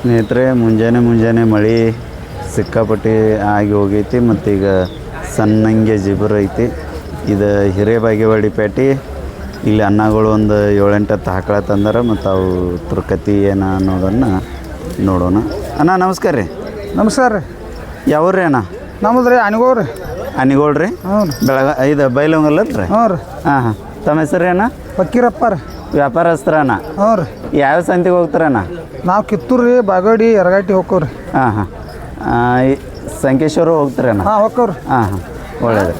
ಸ್ನೇಹಿತರೆ ಮುಂಜಾನೆ ಮುಂಜಾನೆ ಮಳೆ ಸಿಕ್ಕಾಪಟ್ಟಿ ಆಗಿ ಹೋಗೈತಿ ಮತ್ತು ಈಗ ಸಣ್ಣಂಗೆ ಜಿಬರ್ ಐತಿ. ಇದು ಹಿರೇಬಾಗೇವಾಡಿ ಪೇಟೆ ಇಲ್ಲಿ ಅನ್ನಗಳು ಒಂದು ಏಳೆಂಟು ಹತ್ತು ಹಾಕಳ ತಂದಾರ ಮತ್ತು ಅವು ತುರ್ಕತಿ ಏನ ಅನ್ನೋದನ್ನು ನೋಡೋಣ. ಅಣ್ಣ ನಮಸ್ಕಾರ ರೀ. ನಮಸ್ಕಾರ ರೀ. ಯಾವ್ರಿ ಅಣ್ಣ? ನಮ್ದು ರೀ ಅನಿಗೋರಿ ರೀ. ಹ್ಞೂ ರೀ. ಬೆಳಗ ಇದು ರೀ? ಹ್ಞೂ ರೀ. ಹಾಂ ಹಾಂ. ತಮ್ಮ ಹೆಸರು ಅಣ್ಣ? ಪಕ್ಕೀರಪ್ಪ ರೀ. ವ್ಯಾಪಾರಸ್ತ್ರ ಅಣ್ಣ? ಹ್ಞೂ ರೀ. ಯಾವ ಸಂತಿಗೆ ಹೋಗ್ತಾರಣ್ಣ ನಾವು ಕಿತ್ತೂರು ರೀ ಬಾಗಡಿ ಎರಗಟ್ಟಿ ಹೋಕ್ಕವ್ರಿ ಹಾಂ ಹಾಂ. ಸಂಕೇಶ್ವರ ಹೋಗ್ತಾರಣ್ಣ ಹಾಂ ಹೋಕ್ಕವ್ರಿ ಹಾಂ ಹಾಂ. ಒಳ್ಳೇದು.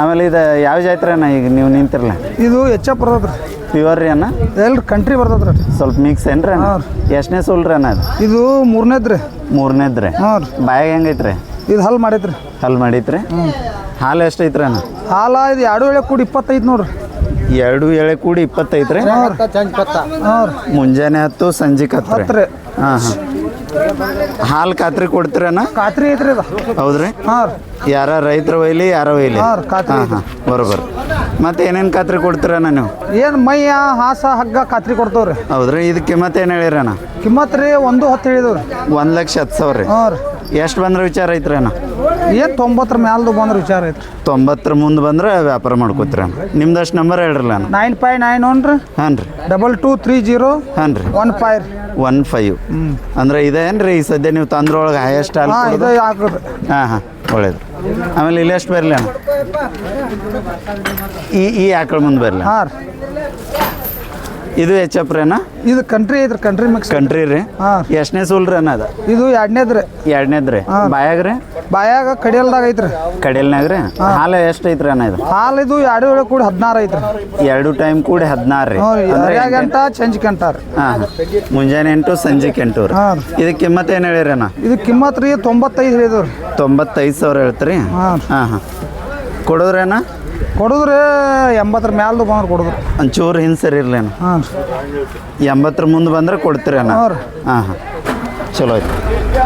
ಆಮೇಲೆ ಇದು ಯಾವ ಜಾತ್ರೆ ಅಣ್ಣ ಈಗ ನೀವು ನಿಂತಿರಲ್ಲ? ಇದು ಹೆಚ್ಚ ಬರ್ತದ್ರಿ ಪ್ಯೂರ್ ರೀ ಅಣ್ಣ? ಎಲ್ರಿ ಕಂಟ್ರಿ ಬರ್ತದ್ರಿ. ಸ್ವಲ್ಪ ಮಿಕ್ಸ್ ಏನ್ರಿ ಅಣ್ಣ? ಹಾಂ. ಎಷ್ಟನೇ ಸೋಲ್ ರೀ ಅಣ್ಣ ಅದು? ಇದು ಮೂರನೇದ್ರಿ. ಮೂರನೇದ್ರಿ. ಹ್ಞೂ ರೀ. ಬಾಯಾಗ ಹೆಂಗೈತ್ರಿ? ಇದು ಹಲ್ ಮಾಡೈತ್ರಿ ಹಲ್ ಮಾಡೈತ್ರಿ? ಹಾಲು ಎಷ್ಟೈತ್ರಿ ಅಣ್ಣ? ಹಾಲು ಇದು ಎರಡು ವೇಳೆ ಕೂಡಿ ಇಪ್ಪತ್ತೈದು ನೋಡ್ರಿ. ಎರಡು ಎಳೆ ಕೂಡಿ ಇಪ್ಪತ್ತೈತ್ರಿ ಮುಂಜಾನೆ ಹತ್ತು ಸಂಜೆ ಹತ್ತು ರೀ. ಹಾಂ ಹಾಂ. ಹಾಲು ಖಾತ್ರಿ ಕೊಡ್ತೀರಣ್ಣ ಖಾತ್ರಿ ಐತ್ರಿ ಹೌದ್ರಿ? ಯಾರ ರೈತರ ಒಯ್ಲಿ ಯಾರ ಒಯ್ಲಿ? ಹಾಂ ಹಾಂ ಬರೋಬರ್. ಮತ್ತೆ ಏನೇನು ಖಾತ್ರಿ ಕೊಡ್ತೀರಣ್ಣ ನೀವು? ಏನು ಮೈಯ ಹಾಸ ಹಗ್ಗ ಖಾತ್ರಿ ಕೊಡ್ತಾವ್ರಿ. ಹೌದ್ರಿ? ಇದು ಕಿಮ್ಮತ್ ಏನು ಹೇಳಿರಣ್ಣ ಕಿಮ್ಮತ್ ರೀ ಒಂದು ಹತ್ತು ಹೇಳಿದವ್ರಿ. ಒಂದು ಲಕ್ಷ ಹತ್ತು ಸಾವಿರ ರೀ. ಹಾಂ ರೀ. ಎಷ್ಟು ಬಂದ್ರೆ ವಿಚಾರ ಐತ್ರಿ ಅಣ್ಣ? ಏನು ತೊಂಬತ್ತರ ಮ್ಯಾಲ್ದು ಬಂದ್ರೆ ವಿಚಾರ ಐತ್ರಿ. ತೊಂಬತ್ತರ ಮುಂದೆ ಬಂದ್ರೆ ವ್ಯಾಪಾರ ಮಾಡ್ಕೋತೀರಿ ಅಣ್ಣ. ನಿಮ್ದು ಅಷ್ಟು ನಂಬರ್ ಹೇಳ್ರಲ್ಲ ಅಣ್ಣ. ನೈನ್ ಫೈವ್ ನೈನ್ ಒನ್ ರೀ. ಹಾಂ ರೀ. ಡಬಲ್ ಟೂ ತ್ರೀ ಜೀರೋ ಹಾಂ ರೀ. ಒನ್ ಫೈವ್ ರೀ. One five. ಅಂದ್ರೆ ಇದೇನು ರೀ ಈ ಸದ್ಯ ನೀವು ತಂದ್ರೊಳಗೆ ಹೈಯೆಸ್ಟ್ ಹಾಲು ಹಾಂ ಇದು ಹಾಕೋದು. ಹಾಂ ಹಾಂ ಒಳ್ಳೇದು. ಆಮೇಲೆ ಇಲ್ಲಿ ಎಷ್ಟು ಬರಲಿ ಅಣ್ಣ? ಈ ಈ ಆಕಳ ಮುಂದೆ ಬರಲಿ ಹಾಂ ರೀ. ಇದು ಎಚ್ ಎಫ್ ರೀ ಇದು ಕಂಟ್ರಿ ಐತ್ರಿ ಕಂಟ್ರಿ ಮಿಕ್ಸ್ ಕಂಟ್ರಿ ರೀ. ಎಷ್ಟನೇ ಸೂಲ್ ರೀ ಇದು ಎರಡನೇದು ರೀ. ಎರಡನೇದು ರೀ. ಬಾಯಾಗ ರೀ? ಬಾಯಾಗ ಕಡಿಯಲ್ದಾಗ ಐತ್ರಿ. ಕಡಿಯಲ್ನಾಗ ರೀ? ಹಾಲು ಎಷ್ಟು ಐತ್ರಿ ಅನ್ನ ಇದು? ಹಾಲು ಇದು ಎರಡು ವೇಳೆ ಕೂಡಿ ಹದಿನಾರು ಐತ್ರಿ. ಎರಡು ಟೈಮ್ ಕೂಡಿ ಹದಿನಾರು ರೀ. ಗಂಟ ಅಂದ್ರೆ ಗಂಟ ರೀ. ಮುಂಜಾನೆ ಎಂಟು ಸಂಜೆ ಎಂಟು ರೀ. ಕಿಮ್ಮತ್ ಏನು ಹೇಳಿರಿ ಅಣ್ಣ? ಇದು ಕಿಮ್ಮತ್ ರೀ ತೊಂಬತ್ತೈದು ಹೇಳಿದವ್ರಿ. ತೊಂಬತ್ತೈದು ಸಾವಿರ ಹೇಳ್ತೀರಿ? ಹಾಂ. ಹಾಂ ಹಾಂ. ಕೊಡೋದ್ರೇನ? ಕೊಡುದ್ರಿ ಎಂಬತ್ತರ ಮ್ಯಾಲ್ದು ಬಂದ್ರೆ ಕೊಡುದ್ರಿ ಒಂಚೂರು ಹಿಂದೆ ಸರಿ ಇರ್ಲೇನು ಹಾಂ ಎಂಬತ್ತರ ಮುಂದೆ ಬಂದ್ರೆ ಕೊಡ್ತೀರಿ ಅಣ್ಣ. ಹಾಂ ಹಾಂ ಚಲೋ ಐತಿ.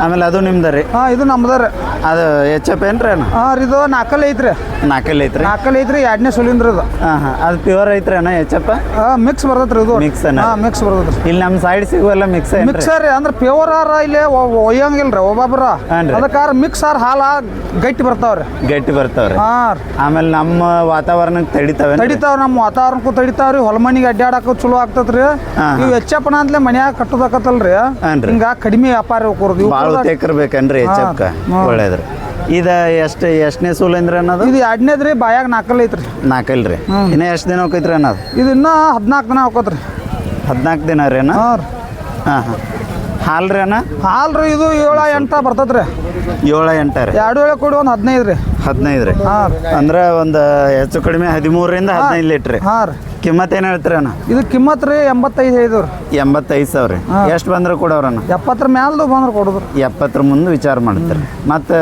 ಆಮೇಲೆ ಅದು ನಿಮ್ದು ರೀ. ಹಾಂ ಇದು ನಮ್ದು ರೀ. ಅದು ಎಚ್ ಎಪ್ ಏನು ರೀ ಅಣ್ಣ? ಹಾಂ ರೀ ಇದು ನಾಲ್ಕಲ್ಲಿ ಐತ್ರಿ. ನಾಲ್ಕಲ್ಲಿ ಐತ್ರಿ? ನಾಲ್ಕಲ್ ಐತ್ರಿ ಎರಡನೇ ಸುಲಿಂದ್ರ ಅದು ಹಾಂ ಹಾಂ. ಅದು ಪ್ಯೂರ್ ಐತ್ರಿ ಅಣ್ಣ ಹೆಚ್ಚಪ್ಪ ಮಿಕ್ಸ್ ಬರ್ತೈತ್ರಿ ಇದು. ಮಿಕ್ಸ್ ಅನ್ನ? ಹಾಂ ಮಿಕ್ಸ್ ಬರ್ತೈತ್ರಿ. ಇಲ್ಲಿ ನಮ್ಮ ಸೈಡ್ ಸಿಗುವಲ್ಲ ಮಿಕ್ಸ್ ಮಿಕ್ಸರ್ ರೀ ಅಂದ್ರೆ ಪ್ಯೂರ್ ಆರ ಇಲ್ಲಿ ಒಯ್ಯಂಗಿಲ್ರಿ ಒಬ್ಬೊಬ್ರ. ಹಾನ್ ರೀ. ಅದಕ್ಕಾರ ಮಿಕ್ಸ್ ಆರ್ ಹಾಲ ಗಟ್ಟಿ ಬರ್ತಾವ್ರಿ. ಗಟ್ಟಿ ಬರ್ತಾವ್ರಿ. ಹಾಂ ಆಮೇಲೆ ನಮ್ಮ ವಾತಾವರಣಕ್ಕೆ ತಡಿತಾವೆ ತಡಿತಾವ ನಮ್ಮ ವಾತಾವರಣಕ್ಕೂ ತಡಿತಾವ್ರಿ. ಹೊಲ ಮನಿಗೆ ಅಡ್ಡಾಡಕ ಚಲೋ ಆಗ್ತತ್ರಿ. ನೀವು ಇವು ಹೆಚ್ಚಪ್ಪನ ಅಂತಲೇ ಮನ್ಯಾಗ ಕಟ್ಟೋದಕ್ಕತ್ತಲ್ರಿ. ಹಾನ್ರಿ. ಹಿಂಗ ಕಡಿಮೆ ವ್ಯಾಪಾರ ಇವು ಭಾಳ ಬೇಕೇನ್ರಿ ಎಪ್ಕ ಒಳ್ಳೇದ್ರಿ. ಇದು ಎಷ್ಟು ಎಷ್ಟನೇ ಸೂಲ್ ಅಂದ್ರೆ ಅನ್ನೋದು? ಇದು ಎರಡನೇದ್ರಿ ಬಾಯಾಗ ನಾಲ್ಕಲ್ ಐತ್ರಿ. ನಾಲ್ಕಲ್ರಿ ಇನ್ನ ಎಷ್ಟು ದಿನ ಹೋಗೈತ್ರಿ ಅನ್ನೋದು? ಇದು ಇನ್ನ ಹದಿನಾಲ್ಕು ದಿನ ಹೋಗತ್ರಿ ಹದಿನಾಲ್ಕು ದಿನ ರೀ ಅಣ್ಣ? ಹಾಂ ರೀ. ಹಾಂ ಹಾಂ. ಹಾಲು ರೀ ಅಣ್ಣ? ಹಾಲು ರೀ ಇದು ಏಳ ಎಂಟ ರೀ ಏಳು ಎಂಟ ರೀ? ಎರಡು ವೇಳೆ ಕೊಡು ಒಂದು ಹದಿನೈದು ರೀ. ಹದಿನೈದು ರೀ? ಹಾಂ ಅಂದ್ರೆ ಒಂದು ಹೆಚ್ಚು ಕಡಿಮೆ ಹದಿಮೂರರಿಂದ ಹದಿನೈದು ಲೀಟ್ರ್ ಹಾಂ ರೀ. ಕಿಮ್ಮತ್ತು ಏನು ಹೇಳ್ತೀರಿ ಅಣ್ಣ? ಇದು ಕಿಮ್ಮತ್ ರೀ ಎಂಬತ್ತೈದು ಐದು ರೀ. ಎಂಬತ್ತೈದು ಸಾವಿರ ರೀ. ಎಷ್ಟು ಬಂದ್ರೆ ಕೊಡೋರಣ್ಣ ಎಪ್ಪತ್ತರ ಮ್ಯಾಲ್ದು ಬಂದ್ರೆ ಕೊಡೋದು. ಎಪ್ಪತ್ತರ ಮುಂದೆ ವಿಚಾರ ಮಾಡ್ತಾರೆ. ಮತ್ತೆ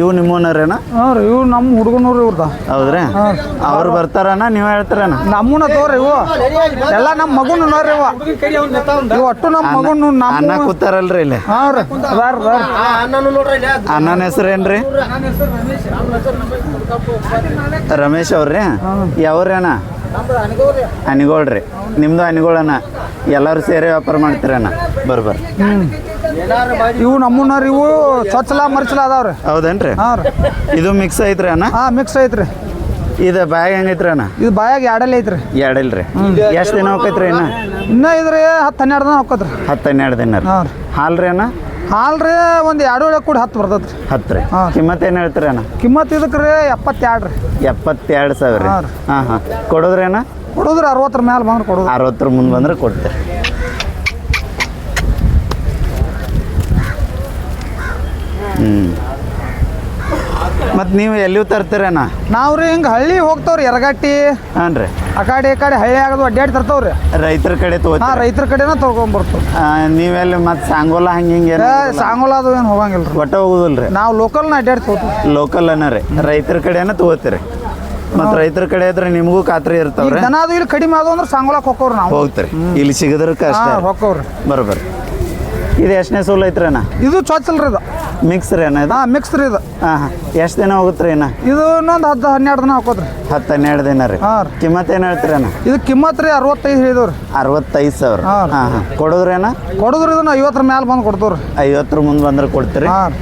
ಇವು ನಿಮ್ಮೂನರೇನ ಹಾಂ ರೀ ಇವು ನಮ್ಮ ಹುಡುಗನೂರು ಇವ್ರದ. ಹೌದ್ರಿ? ಅವ್ರು ಬರ್ತಾರಣ್ಣ ನೀವು ಹೇಳ್ತಾರಣ್ಣ ನಮ್ಮನ್ನ ತೋರಿ ಇವು. ಎಲ್ಲ ನಮ್ಮ ಮಗುನ ನೋಡ್ರಿ ಇವ. ಇವು ಒಟ್ಟು ನಮ್ಮ ಮಗುನು ಅನ್ನ ಕೂತಾರಲ್ರಿ ಇಲ್ಲಿ. ಹಾಂ ರೀ ಅಣ್ಣನ ಹೆಸರು ಏನ್ರಿ? ರಮೇಶ್. ಅವ್ರಿ ಯಾವ್ರಿ ಅಣ್ಣ? ಅನಿಗೋಳ್ರಿ ನಿಮ್ದು ಅನಿಗೋಳಣ್ಣ ಎಲ್ಲರೂ ಸೇರಿ ವ್ಯಾಪಾರ ಮಾಡ್ತೀರಣ್ಣ ಬರ್ಬರ್ ಇವು ನಮ್ಮನ್ನ ಇವು ಸ್ವಚ್ಛಲ ಮರ್ಚಲ ಅದಾವ್ರಿ ಹೌದೇನ್ರಿ? ಹಾಂ ರೀ. ಇದು ಮಿಕ್ಸ್ ಐತ್ರಿ ಅಣ್ಣ? ಹಾಂ ಮಿಕ್ಸ್ ಐತ್ರಿ. ಇದು ಬಾಯಾಗ ಹೆಂಗೈತ್ರಿ ಅಣ್ಣ? ಇದು ಬಾಯಾಗ ಎರಡಲ್ಲಿ ಐತ್ರಿ. ಎರಡಿಲ್ರಿ ಎಷ್ಟು ದಿನ ಹೋಗೈತ್ರಿ ಇನ್ನ ಇನ್ನೂ ಇದ್ರಿ ಹತ್ತು ಹನ್ನೆರಡು ದಿನ ಹೋಗತ್ರಿ ಹತ್ತು ಹನ್ನೆರಡು ದಿನ ರೀ. ಹಾಂ ರೀ. ಹಾಲು ರೀ ಅಣ್ಣ? ಹಾಲ್ ರೀ ಒಂದು ಎರಡು ಏಳು ಕೂಡಿ ಹತ್ತು ಬರ್ತೈತ್ರಿ. ಹತ್ತು ರೀ ಹಾಂ. ಕಿಮ್ಮತ್ ಏನು ಹೇಳ್ತೀರಿ ಅಣ್ಣ? ಕಿಮ್ಮತ್ ಇದಕ್ಕೆ ರೀ ಎಪ್ಪತ್ತೆರಡು ರೀ. ಎಪ್ಪತ್ತೆರಡು ಸಾವಿರ ರೀ. ಹಾಂ ರೀ. ಹಾಂ ಹಾಂ. ಕೊಡೋದ್ರಿ ಅಣ್ಣ? ಕೊಡೋದ್ರಿ ಅರವತ್ತರ ಮೇಲೆ ಬಂದ್ರೆ ಕೊಡೋದು ಅರವತ್ತರ ಮುಂದೆ ಬಂದ್ರೆ ಕೊಡ್ತೀರಿ ಹ್ಞೂ ಮತ್ತು ನೀವು ಎಲ್ಲಿ ತರ್ತೀರೇನ? ನಾವು ರೀ ಹಿಂಗೆ ಹಳ್ಳಿ ಹೋಗ್ತಾವ್ರಿ ಎರಗಟ್ಟಿ ಹಾಂ ರೀ. ಆ ಕಡೆ ಈ ಕಡೆ ಹಳ್ಳಿ ಆಗೋದು ಅಡ್ಡಾಡಿ ತರ್ತಾವ್ರಿ. ರೈತರ ಕಡೆ ಹಾಂ ತಗೋತೀರಿ ರೈತರ ಕಡೆನ ತೊಗೊಂಬರ್ತಾವ ನೀವೆಲ್ಲಿ ಮತ್ತೆ ಸಾಂಗೋಲ ಹಂಗೆ ಹಿಂಗೆ ಸಾಂಗೋಲ ಅದು ಏನು ಹೋಗಂಗಿಲ್ಲ ರೀ. ಒಟ್ಟ ಹೋಗುದಿಲ್ಲ ರೀ ನಾವು ಲೋಕಲ್ನ ಅಡ್ಡಾಡಿ ತೊಗೋತೀವಿ. ಲೋಕಲ್ ಅನ್ನ ರೀ. ರೈತರ ಕಡೆನ ತಗೋತೀರಿ? ಮತ್ತೆ ರೈತರ ಕಡೆ ಇದ್ರೆ ನಿಮಗೂ ಖಾತ್ರಿ ಇರ್ತಾವ್ರಿ? ದನ ಅದು ಇಲ್ಲಿ ಕಡಿಮೆ ಆದವು ಅಂದ್ರೆ ಸಾಂಗೋಲಕ್ಕೆ ಹೋಗೋರು ನಾವು. ಹೋಗ್ತೀರಿ. ಇಲ್ಲಿ ಸಿಗದ್ರ ಕಷ್ಟ ಹಾಂ ಹೋಗ್ತಾವ್ರಿ ಬರೋಬ್ಬರ. ಇದು ಎಷ್ಟನೇ ಸೋಲ್ ಐತ್ರಿ ಅಣ್ಣ? ಇದು ಚೊಚ್ಚಲ್ರಿ ಇದು. ಮಿಕ್ಸ್ ಏನ ಇದು? ಹಾಂ ಮಿಕ್ಸ್ ರೀ ಇದು. ಹಾಂ ಹಾಂ. ಎಷ್ಟು ದಿನ ಹೋಗುತ್ತೆ ರೀ ಅಣ್ಣ ಇದು ಇನ್ನೊಂದು ಹತ್ತು ಹನ್ನೆರಡು ದಿನ ಹಾಕೋದ್ರಿ ಹತ್ತು ಹನ್ನೆರಡು ದಿನ ರೀ. ಹಾಂ ರೀ. ಕಿಮ್ಮತ್ತು ಏನು ಹೇಳ್ತೀರಿ ಅಣ್ಣ? ಇದು ಕಿಮ್ಮತ್ ರೀ ಅರವತ್ತೈದು ಹೇಳಿದವ್ರಿ. ಅರವತ್ತೈದು ಸಾವಿರ. ಹಾಂ. ಹಾಂ ಹಾಂ. ಕೊಡೋದ್ರಿ ಅಣ್ಣ? ಕೊಡೋದ್ರಿ ಇದನ್ನ ಐವತ್ತರ ಮ್ಯಾಲೆ ಬಂದು ಕೊಡ್ತವ್ರಿ. ಐವತ್ತರ ಮುಂದೆ ಬಂದ್ರೆ ಕೊಡ್ತೀರಿ. ಹಾಂ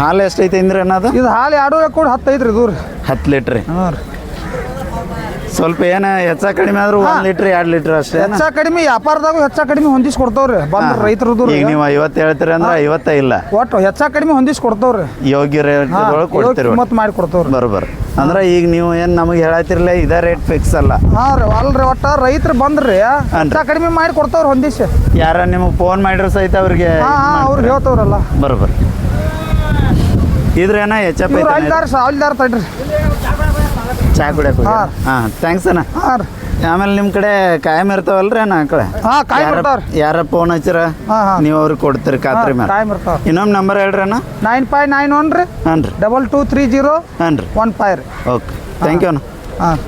ಹಾಲು ಎಷ್ಟೈತೆ ಅಂದ್ರೆ ಅನ್ನೋದು ಇದು ಹಾಲು ಎರಡು ಕೂಡ ಹತ್ತೈದು ರೀ ಇದು ರೀ ಹತ್ತು ಲೀಟ್ರಿ ಹಾಂ ರೀ. ಸ್ವಲ್ಪ ಏನ ಹೆಚ್ಚ ಕಡಿಮೆ ಆದ್ರೂ ಒಂದ್ ಲೀಟರ್ ಎರಡ್ ಲೀಟರ್ ಅಷ್ಟೇ ಹೆಚ್ಚ ಕಡಿಮೆ ವ್ಯಾಪಾರದಾಗೂ ಹೆಚ್ಚ ಕಡಿಮೆ ಹೊಂದಿಸಿ ಕೊಡ್ತಾವ್ರಿ ಬಂದ್ರೆ ರೈತರದು ಈಗ ನೀವು ಐವತ್ತು ಹೇಳ್ತೀರಿ ಅಂದ್ರೆ ಐವತ್ತ ಇಲ್ಲ. ಒಟ್ಟು ಹೆಚ್ಚ ಕಡಿಮೆ ಹೊಂದಿಸಿ ಕೊಡ್ತಾವ್ರಿ ಯೋಗ್ಯ ರೇಟ್ ಕೊಡ್ತೀರಿ ಮಾಡಿ ಕೊಡ್ತಾವ್ರಿ. ಬರೋಬರ್. ಅಂದ್ರೆ ಈಗ ನೀವು ಏನು ನಮಗೆ ಹೇಳತ್ತಿರಲ್ಲ ಇದೇ ರೇಟ್ ಫಿಕ್ಸ್ ಅಲ್ಲ. ಹಾಂ ರೀ ಅಲ್ರಿ ಒಟ್ಟ ರೈತರು ಬಂದ್ರಿ ಹೆಚ್ಚ ಕಡಿಮೆ ಮಾಡಿ ಕೊಡ್ತಾವ್ರಿ ಹೊಂದಿಸಿ. ಯಾರ ನಿಮಗೆ ಫೋನ್ ಮಾಡಿರೋ ಸಹಿತ ಅವ್ರಿಗೆ ಅವ್ರಿಗೆ ಹೇಳ್ತಾವ್ರಲ್ಲ. ಬರೋಬರ್. ಇದ್ರೇನ ಹೆಚ್ಚಪ್ಪ ಸಾವಿರದಾರ ತಡ್ರಿ. ಚಾ ಕುಡಿಯಕ್ಕೆ ಹಾಂ. ಹಾಂ ಥ್ಯಾಂಕ್ಸ್ ಅಣ್ಣ. ಹಾಂ ರೀ. ಆಮೇಲೆ ನಿಮ್ಮ ಕಡೆ ಕಾಯಂ ಇರ್ತಾವಲ್ರಿ ಅಣ್ಣ ಆ ಕಡೆ? ಹಾಂ ಕಾಯಿ ಬರ್ತಾವ್ರಿ ಯಾರ ಫೋನ್ ಹಚ್ಚಿರ? ಹಾಂ ಹಾಂ. ನೀವು ಅವ್ರಿಗೆ ಕೊಡ್ತೀರಿ ಖಾತ್ರಿ ಮೇಲೆ ಕಾಯಿ ಇನ್ನೊಂದು ನಂಬರ್ ಹೇಳ್ರಿ ಅಣ್ಣ. ನೈನ್ ಫೈವ್ ನೈನ್ ಒನ್ ರೀ. ಹಾಂ ರೀ. ಡಬಲ್ ಟೂ ತ್ರೀ ಜೀರೋ ಹಾಂ ರೀ. ಒನ್ ಫೈವ್ ರೀ. ಓಕೆ. ಥ್ಯಾಂಕ್ ಯು ಅಣ್ಣ. ಹಾಂ.